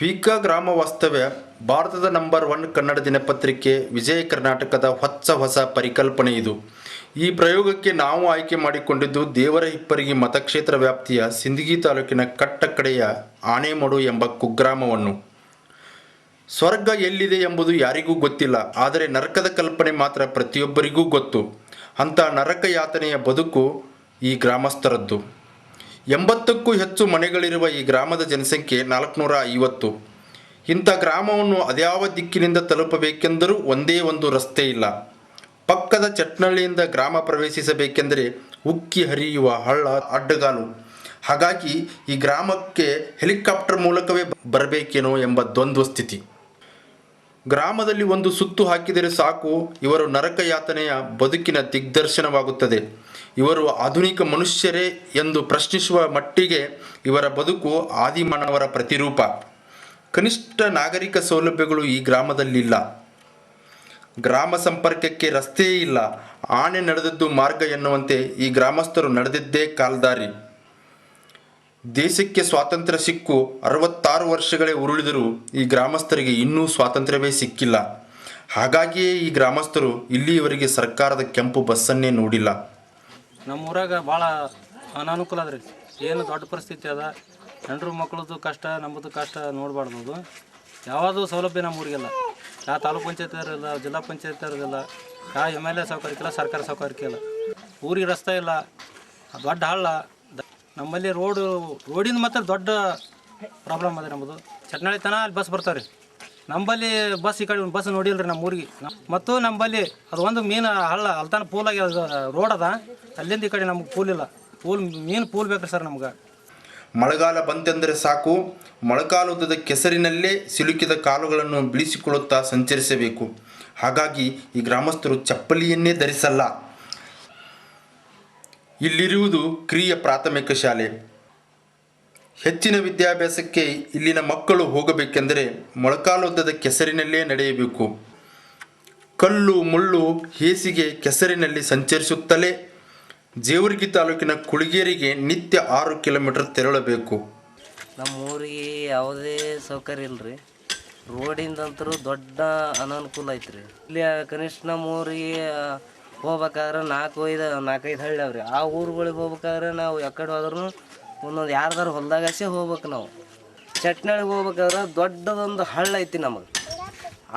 ವಿಕ ಗ್ರಾಮ ವಾಸ್ತವ್ಯ ಭಾರತದ ನಂಬರ್ ಒನ್ ಕನ್ನಡ ದಿನಪತ್ರಿಕೆ, ವಿಜಯ ಕರ್ನಾಟಕದ ಹೊಚ್ಚ ಹೊಸ ಪರಿಕಲ್ಪನೆ ಇದು. ಈ ಪ್ರಯೋಗಕ್ಕೆ ನಾವು ಆಯ್ಕೆ ಮಾಡಿಕೊಂಡಿದ್ದು ದೇವರ ಹಿಪ್ಪರಿಗೆ ಮತಕ್ಷೇತ್ರ ವ್ಯಾಪ್ತಿಯ ಸಿಂದಗಿ ತಾಲೂಕಿನ ಕಟ್ಟಕಡೆಯ ಆನೆಮಡು ಎಂಬ ಕುಗ್ರಾಮವನ್ನು. ಸ್ವರ್ಗ ಎಲ್ಲಿದೆ ಎಂಬುದು ಯಾರಿಗೂ ಗೊತ್ತಿಲ್ಲ, ಆದರೆ ನರಕದ ಕಲ್ಪನೆ ಮಾತ್ರ ಪ್ರತಿಯೊಬ್ಬರಿಗೂ ಗೊತ್ತು. ಅಂಥ ನರಕ ಯಾತನೆಯ ಬದುಕು ಈ ಗ್ರಾಮಸ್ಥರದ್ದು. ಎಂಬತ್ತಕ್ಕೂ ಹೆಚ್ಚು ಮನೆಗಳಿರುವ ಈ ಗ್ರಾಮದ ಜನಸಂಖ್ಯೆ ನಾಲ್ಕುನೂರ ಐವತ್ತು. ಇಂಥ ಗ್ರಾಮವನ್ನು ಅದ್ಯಾವ ದಿಕ್ಕಿನಿಂದ ತಲುಪಬೇಕೆಂದರೂ ಒಂದೇ ಒಂದು ರಸ್ತೆ ಇಲ್ಲ. ಪಕ್ಕದ ಚಟ್ನಳ್ಳಿಯಿಂದ ಗ್ರಾಮ ಪ್ರವೇಶಿಸಬೇಕೆಂದರೆ ಉಕ್ಕಿ ಹರಿಯುವ ಹಳ್ಳ, ಅಡ್ಡಗಾಲು. ಹಾಗಾಗಿ ಈ ಗ್ರಾಮಕ್ಕೆ ಹೆಲಿಕಾಪ್ಟರ್ ಮೂಲಕವೇ ಬರಬೇಕೇನೋ ಎಂಬ ದ್ವಂದ್ವ ಸ್ಥಿತಿ. ಗ್ರಾಮದಲ್ಲಿ ಒಂದು ಸುತ್ತು ಹಾಕಿದರೆ ಸಾಕು, ಇವರು ನರಕ ಯಾತನೆಯ ಬದುಕಿನ ದಿಗ್ದರ್ಶನವಾಗುತ್ತದೆ. ಇವರು ಆಧುನಿಕ ಮನುಷ್ಯರೇ ಎಂದು ಪ್ರಶ್ನಿಸುವ ಮಟ್ಟಿಗೆ ಇವರ ಬದುಕು ಆದಿಮಾನವರ ಪ್ರತಿರೂಪ. ಕನಿಷ್ಠ ನಾಗರಿಕ ಸೌಲಭ್ಯಗಳು ಈ ಗ್ರಾಮದಲ್ಲಿಲ್ಲ. ಗ್ರಾಮ ಸಂಪರ್ಕಕ್ಕೆ ರಸ್ತೆಯೇ ಇಲ್ಲ. ಆನೆ ನಡೆದದ್ದು ಮಾರ್ಗ ಎನ್ನುವಂತೆ ಈ ಗ್ರಾಮಸ್ಥರು ನಡೆದಿದ್ದೇ ಕಾಲ್ದಾರಿ. ದೇಶಕ್ಕೆ ಸ್ವಾತಂತ್ರ್ಯ ಸಿಕ್ಕು ಅರವತ್ತಾರು ವರ್ಷಗಳೇ ಉರುಳಿದರೂ ಈ ಗ್ರಾಮಸ್ಥರಿಗೆ ಇನ್ನೂ ಸ್ವಾತಂತ್ರ್ಯವೇ ಸಿಕ್ಕಿಲ್ಲ. ಹಾಗಾಗಿಯೇ ಈ ಗ್ರಾಮಸ್ಥರು ಇಲ್ಲಿಯವರೆಗೆ ಸರ್ಕಾರದ ಕೆಂಪು ಬಸ್ಸನ್ನೇ ನೋಡಿಲ್ಲ. ನಮ್ಮ ಊರಾಗ ಭಾಳ ಅನಾನುಕೂಲ ಅದ ರೀ. ಏನು ದೊಡ್ಡ ಪರಿಸ್ಥಿತಿ ಅದ. ಜನರು ಮಕ್ಕಳದ್ದು ಕಷ್ಟ, ನಮ್ಮದು ಕಷ್ಟ ನೋಡಬಾರ್ದು ಯಾವುದು ಸೌಲಭ್ಯ ನಮ್ಮ ಊರಿಗೆಲ್ಲ. ಯಾವ ತಾಲೂಕು ಪಂಚಾಯತ್ ಇರೋದಿಲ್ಲ ಜಿಲ್ಲಾ ಪಂಚಾಯತ್ ಇರೋದಿಲ್ಲ ಯಾವ ಎಂ ಎಲ್ ಎ ಸೌಕರ್ಯಕ್ಕಿಲ್ಲ ಸರ್ಕಾರ ಸೌಕರ್ಯಕ್ಕಿಲ್ಲ ಊರಿಗೆ ರಸ್ತೆ ಇಲ್ಲ, ದೊಡ್ಡ ಹಳ್ಳ. ನಮ್ಮಲ್ಲಿ ರೋಡು, ರೋಡಿಂದ ಮಾತ್ರ ದೊಡ್ಡ ಪ್ರಾಬ್ಲಮ್ ಅದ ನಮ್ಮದು. ಚಟ್ನಾಳಿ ತನ ಅಲ್ಲಿ ಬಸ್ ಬರ್ತಾವೆ ರೀ ನಂಬಲ್ಲಿ ಬಸ್ ಈ ಕಡೆ ಬಸ್ ನೋಡಿಲ್ರಿ ನಮ್ಮ ಊರಿಗೆ ಮತ್ತು ನಂಬಲ್ಲಿ ಅದು ಒಂದು ಮೀನು ಹಳ್ಳ, ಅಲ್ತಾನ ಪೂಲ್ ಆಗಿ ರೋಡ್ ಅದ. ಅಲ್ಲಿಂದ ಈ ಕಡೆ ನಮ್ಗೆ ಪೂಲ್ ಇಲ್ಲ. ಪೂಲ್, ಮೀನು ಪೂಲ್ ಬೇಕ್ರಿ ಸರ್ ನಮ್ಗೆ. ಮಳೆಗಾಲ ಬಂತೆಂದರೆ ಸಾಕು. ಮೊಳಕಾಲುದ್ದದ ಕೆಸರಿನಲ್ಲೇ ಸಿಲುಕಿದ ಕಾಲುಗಳನ್ನು ಬಿಳಿಸಿಕೊಳ್ಳುತ್ತಾ ಸಂಚರಿಸಬೇಕು. ಹಾಗಾಗಿ ಈ ಗ್ರಾಮಸ್ಥರು ಚಪ್ಪಲಿಯನ್ನೇ ಧರಿಸಲ್ಲ. ಇಲ್ಲಿರುವುದು ಕ್ರಿಯ ಪ್ರಾಥಮಿಕ ಶಾಲೆ. ಹೆಚ್ಚಿನ ವಿದ್ಯಾಭ್ಯಾಸಕ್ಕೆ ಇಲ್ಲಿನ ಮಕ್ಕಳು ಹೋಗಬೇಕೆಂದರೆ ಮೊಳಕಾಲುದ್ದದ ಕೆಸರಿನಲ್ಲೇ ನಡೆಯಬೇಕು. ಕಲ್ಲು, ಮುಳ್ಳು ಹೇಸಿಗೆ ಕೆಸರಿನಲ್ಲಿ ಸಂಚರಿಸುತ್ತಲೇ ಜೇವರ್ಗಿ ತಾಲೂಕಿನ ಕುಳಿಗೇರಿಗೆ ನಿತ್ಯ ಆರು ಕಿಲೋಮೀಟರ್ ತೆರಳಬೇಕು. ನಮ್ಮ ಊರಿಗೆ ಯಾವುದೇ ಸೌಕರ್ಯ ಇಲ್ಲರಿ ರೋಡಿಂದಂತರೂ ದೊಡ್ಡ ಅನಾನುಕೂಲ ಐತ್ರಿ. ಇಲ್ಲಿ ಕನಿಷ್ಠ ನಮ್ಮ ಊರಿಗೆ ಹೋಗ್ಬೇಕಾದ್ರೆ ನಾಲ್ಕು ಐದು, ನಾಲ್ಕೈದು ಹಳ್ಳಿ ಅವ್ರಿ ಆ ಊರುಗಳಿಗೆ ಹೋಗ್ಬೇಕಾದ್ರೆ ನಾವು ಯಾಕಡೆ ಹೋದ್ರೂ ಒಂದೊಂದು ಯಾರ್ದಾರು ಹೊಲ್ದಾಗಸೆ ಹೋಗ್ಬೇಕು ನಾವು. ಚಟ್ನಳಿಗೆ ಹೋಗ್ಬೇಕಾದ್ರೆ ದೊಡ್ಡದೊಂದು ಹಳ್ಳ ಐತಿ ನಮಗೆ.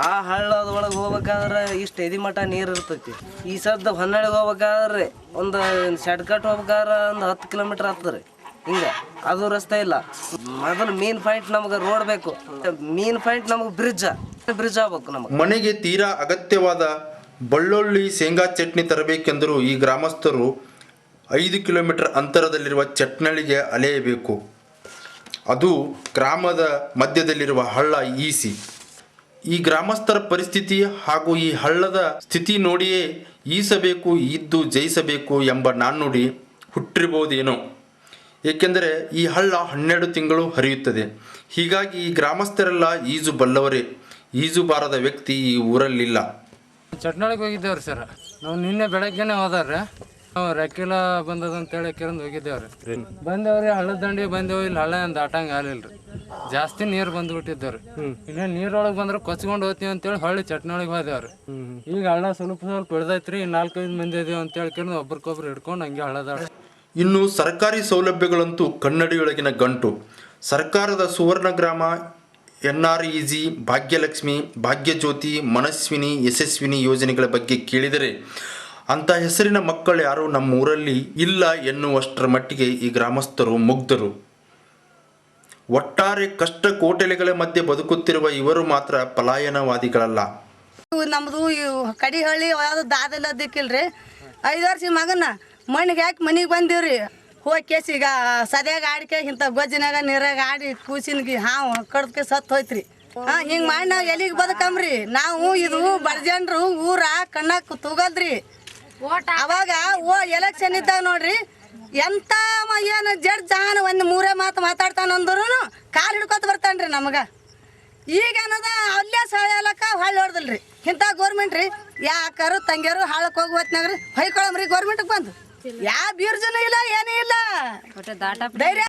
ಆ ಹಳ್ಳದೊಳಗೆ ಹೋಗ್ಬೇಕಾದ್ರೆ ಇಷ್ಟು ಎದಿ ಮಠ ನೀರು ಇರ್ತೈತಿ. ಈ ಸದ್ದ ಹೊನ್ನಳಿಗೆ ಹೋಗ್ಬೇಕಾದ್ರೆ ಒಂದು ಶಡ್ಕಟ್ ಹೋಗ್ಬೇಕಾದ್ರೆ ಒಂದು ಹತ್ತು ಕಿಲೋಮೀಟ್ರ್ ಆಗ್ತದೆ ಹಿಂಗೆ. ಅದು ರಸ್ತೆ ಇಲ್ಲ. ಮೊದಲು ಮೀನ್ ಪಾಯಿಂಟ್ ನಮಗೆ ರೋಡ್ ಬೇಕು. ಮೀನ್ ಪಾಯಿಂಟ್ ನಮಗೆ ಬ್ರಿಡ್ಜ್ ಬ್ರಿಡ್ಜ್ ಆಗ್ಬೇಕು ನಮಗೆ. ಮನೆಗೆ ತೀರಾ ಅಗತ್ಯವಾದ ಬಳ್ಳುಳ್ಳಿ ಶೇಂಗಾ ಚಟ್ನಿ ತರಬೇಕೆಂದರೂ ಈ ಗ್ರಾಮಸ್ಥರು ಐದು ಕಿಲೋಮೀಟರ್ ಅಂತರದಲ್ಲಿರುವ ಚಟ್ನಳ್ಳಿಗೆ ಅಲೆಯಬೇಕು ಅದು ಗ್ರಾಮದ ಮಧ್ಯದಲ್ಲಿರುವ ಹಳ್ಳ ಈಸಿ. ಈ ಗ್ರಾಮಸ್ಥರ ಪರಿಸ್ಥಿತಿ ಹಾಗೂ ಈ ಹಳ್ಳದ ಸ್ಥಿತಿ ನೋಡಿಯೇ ಈಸಬೇಕು ಇದ್ದು ಜಯಿಸಬೇಕು ಎಂಬ ನಾಣ್ಣುಡಿ ಹುಟ್ಟಿರ್ಬೋದೇನೋ ಏಕೆಂದರೆ ಈ ಹಳ್ಳ ಹನ್ನೆರಡು ತಿಂಗಳು ಹರಿಯುತ್ತದೆ. ಹೀಗಾಗಿ ಈ ಗ್ರಾಮಸ್ಥರೆಲ್ಲ ಈಜು ಬಲ್ಲವರೇ. ಈಜು ಬಾರದ ವ್ಯಕ್ತಿ ಈ ಊರಲ್ಲಿಲ್ಲ. ಚಟ್ನಾಳಿಗೆ ಹೋಗಿದ್ದೇವ್ರಿ ಸರ್. ನಾವು ನಿನ್ನೆ ಬೆಳಗ್ಗೆನೆ ಹೋದಾರ್ರಿ. ನಾವು ರೆಕ್ಕಿಲ ಬಂದದ ಅಂತ ಹೇಳಿ ಕಿರಂದ್ ಹೋಗಿದ್ದೇವ್ರಿ. ಬಂದೇವ್ರಿ ಹಳ್ಳದ ದಂಡಿ ಬಂದೇವು ಇಲ್ಲಿ ಹಳ್ಳ ಅಂದ ಆಟಂಗ ಆಗಲಿಲ್ರಿ. ಜಾಸ್ತಿ ನೀರು ಬಂದ್ಬಿಟ್ಟಿದ್ದೇವ್ರಿ. ಇಲ್ಲ ನೀರೊಳಗೆ ಬಂದ್ರೆ ಕೊಚ್ಕೊಂಡು ಹೋಗ್ತೀವಿ ಅಂತೇಳಿ ಹೊಳ್ಳಿ ಚಟ್ನಾಳಿಗೆ ಹೋದೇವ್ರಿ. ಈಗ ಹಳ್ಳ ಸ್ವಲ್ಪ ಸ್ವಲ್ಪ ಹಿಡ್ದೈತ್ರಿ ನಾಲ್ಕೈದು ಮಂದಿ ಇದೀವಿ ಅಂತ ಕಿರಂದ್ ಒಬ್ರಿಗೊಬ್ರು ಹಿಡ್ಕೊಂಡು ಹಂಗೆ ಹಳ್ಳ ದಾಟ ಇನ್ನು ಸರ್ಕಾರಿ ಸೌಲಭ್ಯಗಳಂತೂ ಕನ್ನಡಿಯೊಳಗಿನ ಗಂಟು. ಸರ್ಕಾರದ Suvarna Grama N R E G Bhagyalakshmi Bhagyajyoti Manasvini Yashasvini ಯೋಜನೆಗಳ ಬಗ್ಗೆ ಕೇಳಿದರೆ ಅಂಥ ಹೆಸರಿನ ಮಕ್ಕಳು ಯಾರೂ ನಮ್ಮ ಊರಲ್ಲಿ ಇಲ್ಲ ಎನ್ನುವಷ್ಟರ ಮಟ್ಟಿಗೆ ಈ ಗ್ರಾಮಸ್ಥರು ಮುಗ್ಧರು. ಒಟ್ಟಾರೆ ಕಷ್ಟ ಕೋಟೆಲೆಗಳ ಮಧ್ಯೆ ಬದುಕುತ್ತಿರುವ ಇವರು ಮಾತ್ರ ಪಲಾಯನವಾದಿಗಳಲ್ಲ. ನಮ್ದು ಇವು ಕಡಿ ಹಳ್ಳಿ ಯಾವ್ದು ದಾದೆಲ್ಲ ದಿಕ್ಕಿಲ್ರಿ ಐದು ವರ್ಷ ಮಗನ. ಮಣ್ಣಿಗೆ ಯಾಕೆ ಮನೆಗೆ ಬಂದೀವ್ರಿ. ಹೋಗಿ ಈಗ ಸದ್ಯಾಗ ಆಡಿಕೆ, ಇಂಥ ಗೊಜ್ಜಿನಾಗ, ನೀರಾಗ ಆಡಿ ಕೂಸಿನ್ಗಿ ಹಾವು ಕಡ್ದಕ್ಕೆ ಸತ್ತು ಹೋಯ್ತ್ರಿ. ಹಾ, ಹಿಂಗೆ ಮಾಡಿ ನಾವು ಎಲ್ಲಿಗೆ ಬದುಕಂಬ್ರಿ? ನಾವು ಇದು ಬಡ್ಜನ್ರು ಊರ ಕಣ್ಣಕ್ಕೆ ತೂಗಲ್ರಿ. ಅವಾಗ ಓ ಎಲೆಕ್ಷನ್ ಇದ್ದಾಗ ನೋಡ್ರಿ ಎಂತ ಮ- ಏನು ಜಡ್ ಜಾನ್ ಒಂದು ಮೂರೇ ಮಾತು ಮಾತಾಡ್ತಾನ ಅಂದ್ರು ಕಾಲ್ ಹಿಡ್ಕೊತ ಬರ್ತಾನ್ರಿ ನಮಗ. ಈಗ ಏನದ ಅಲ್ಲೇ ಸಳೆಯಲಕ್ಕ ಹಳ್ಳಿ ಹೊಡ್ದಲ್ರಿ. ಇಂಥ ಗೋರ್ಮೆಂಟ್ ರೀ ಯಾಕಾರು ತಂಗಿಯರು ಹಾಳಕ್ ಹೋಗಿ ರೀ ಹೊಯ್ಕೊಳಮ್ರಿ ಗೋರ್ಮೆಂಟ್ಗೆ ಬಂದು. ಯಾವ ಬೀರ್ಜನು ಇಲ್ಲ ಏನೂ ಇಲ್ಲ. ಧೈರ್ಯ